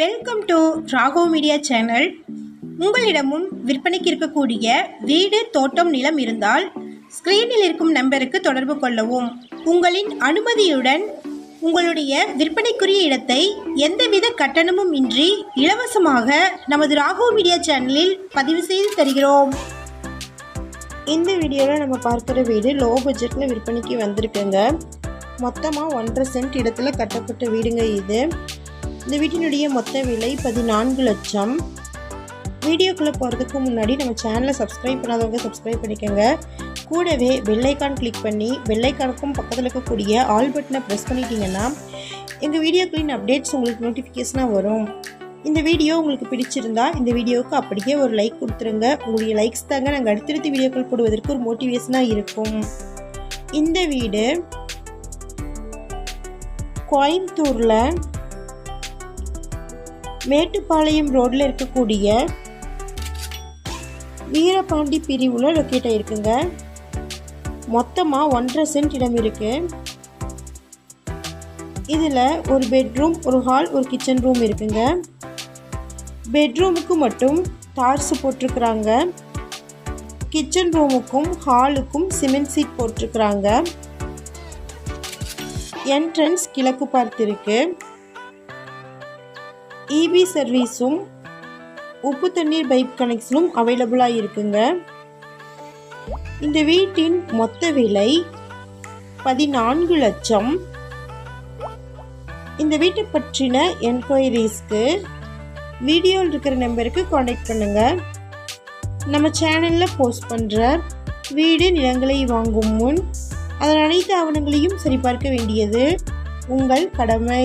Welcome to Rago media channel உங்களிடமும் விற்பனைக்கு இருக்கக்கூடிய வீடு தோட்டம் நிலம் இருந்தால் ஸ்க்ரீனில் இருக்கும் நம்பருக்கு தொடர்பு கொள்ளவும். உங்களின் அனுமதியுடன் உங்களுடைய விற்பனைக்குரிய இடத்தை எந்தவித கட்டணமும் இன்றி இலவசமாக நமது ராகோ மீடியா சேனலில் பதிவு செய்து தருகிறோம். இந்த வீடியோவில் நம்ம பார்க்குற வீடு லோ பட்ஜெட்டில் விற்பனைக்கு வந்திருக்குங்க. மொத்தமாக ஒன்றரை சென்ட் இடத்துல கட்டப்பட்ட வீடுங்க இது. இந்த வீட்டினுடைய மொத்த விலை பதினான்கு லட்சம். வீடியோக்குள்ளே போகிறதுக்கு முன்னாடி நம்ம சேனலை சப்ஸ்கிரைப் பண்ணாதவங்க சப்ஸ்கிரைப் பண்ணிக்கோங்க. கூடவே வெள்ளைக்கான் கிளிக் பண்ணி வெள்ளைக்கானுக்கும் பக்கத்தில் இருக்கக்கூடிய ஆல் பட்டனை ப்ரெஸ் பண்ணிட்டீங்கன்னா எங்கள் வீடியோக்களின் அப்டேட்ஸ் உங்களுக்கு நோட்டிஃபிகேஷனாக வரும். இந்த வீடியோ உங்களுக்கு பிடிச்சிருந்தா இந்த வீடியோவுக்கு அப்படியே ஒரு லைக் கொடுத்துருங்க. உங்களுடைய லைக்ஸ் தாங்க நாங்கள் அடுத்தடுத்து வீடியோக்கள் போடுவதற்கு ஒரு மோட்டிவேஷனாக இருக்கும். இந்த வீடு கோயம்புத்தூரில் மேட்டுப்பாளையம் ரோட்டில் இருக்கக்கூடிய வீரபாண்டி பிரிவில் லொக்கேட் ஆகிருக்குங்க மொத்தமாக ஒன்றரை சென்ட் இடம் இருக்குது இதில் ஒரு பெட்ரூம் ஒரு ஹால் ஒரு கிச்சன் ரூம் இருக்குங்க. பெட்ரூமுக்கு மட்டும் டார்ஸ் போட்டிருக்கிறாங்க. கிச்சன் ரூமுக்கும் ஹாலுக்கும் சிமெண்ட் சீட் போட்டிருக்கிறாங்க. என்ட்ரன்ஸ் கிழக்கு பார்த்திருக்கு. இபி சர்வீஸும் உப்பு தண்ணீர் பைப் கனெக்ஷனும் அவைலபிளாக இருக்குங்க. இந்த வீட்டின் மொத்த விலை பதினான்கு லட்சம். இந்த வீட்டை பற்றின என்கொயரிஸ்க்கு வீடியோவில் இருக்கிற நம்பருக்கு காண்டாக்ட் பண்ணுங்கள் நம்ம சேனலில் போஸ்ட் பண்ணுற வீடு நிலங்களை வாங்கும் முன் அதன் அனைத்து ஆவணங்களையும் சரிபார்க்க வேண்டியது உங்கள் கடமை.